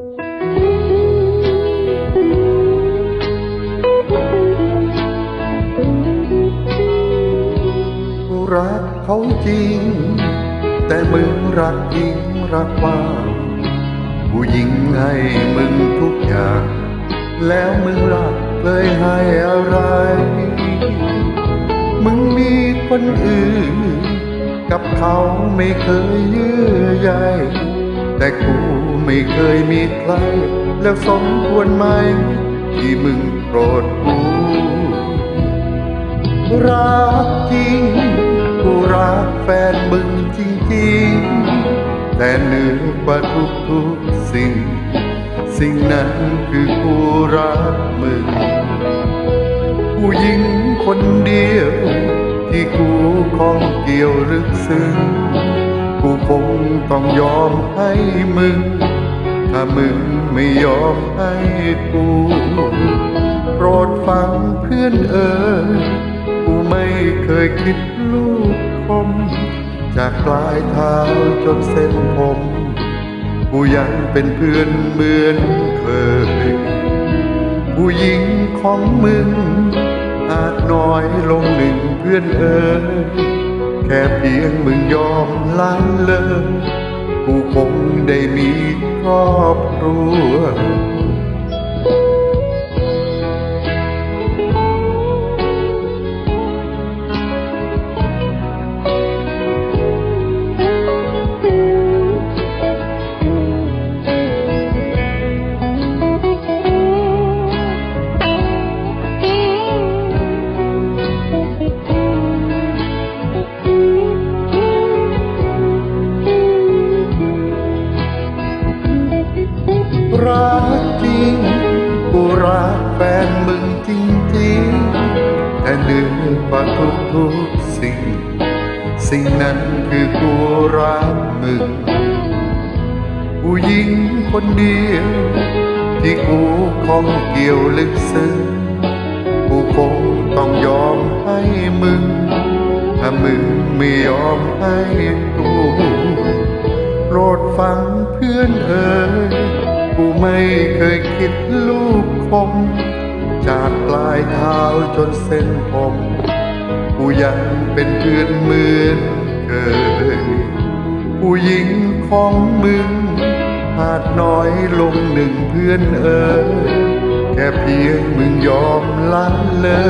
รักเขาจริง แต่มึงรักจริงรักว่ากูยิงให้มึงทุกอย่าง แล้วมึงรักเลยให้อะไร มึงมีคนอื่น กับเขาไม่เคยเยื่อใย แต่กูไม่เคยมีใคร แล้วสมควรไหม ที่มึงโกรธกูรักจริงกูรักแฟนมึงจริงๆ แต่เหนือกว่าทุกๆสิ่ง สิ่งนั้นคือกูรักมึง ผู้หญิงคนเดียว ที่กูของเกี่ยวลึกซึ้ง คงต้องยอมให้มึง ถ้ามึงไม่ยอมให้กูโปรดฟังเพื่อนเอ่ยกูไม่เคยคิดลูกคม จากปลายเท้าจนเส้นผม กูยังเป็นเพื่อนเหมือนเคยผู้หญิงของมึงอาจน้อยลงหนึ่งเพื่อนเอ่ย ค่เพียงมึงยอมลาเลิกกูคงได้มีครอบครัว รักแฟนมึงจริงๆแต่เหนือกว่าทุกทุกๆสิ่ง สิ่งนั้นคือกูรักมึง ผู้หญิงคนเดียว ที่กูของเกี่ยวลึกซึ้งกูคงต้องยอมให้มึง ถ้ามึงไม่ยอมให้กูโปรดฟังเพื่อนเอ่ย กูไม่เคยคิดลูกคม จากปลายเท้าจนเส้นผม กูยังเป็นเพื่อนเหมือนเคยผู้หญิงของมึงอาจน้อยลงหนึ่งเพื่อนเออแค่เพียงมึงยอมละเลย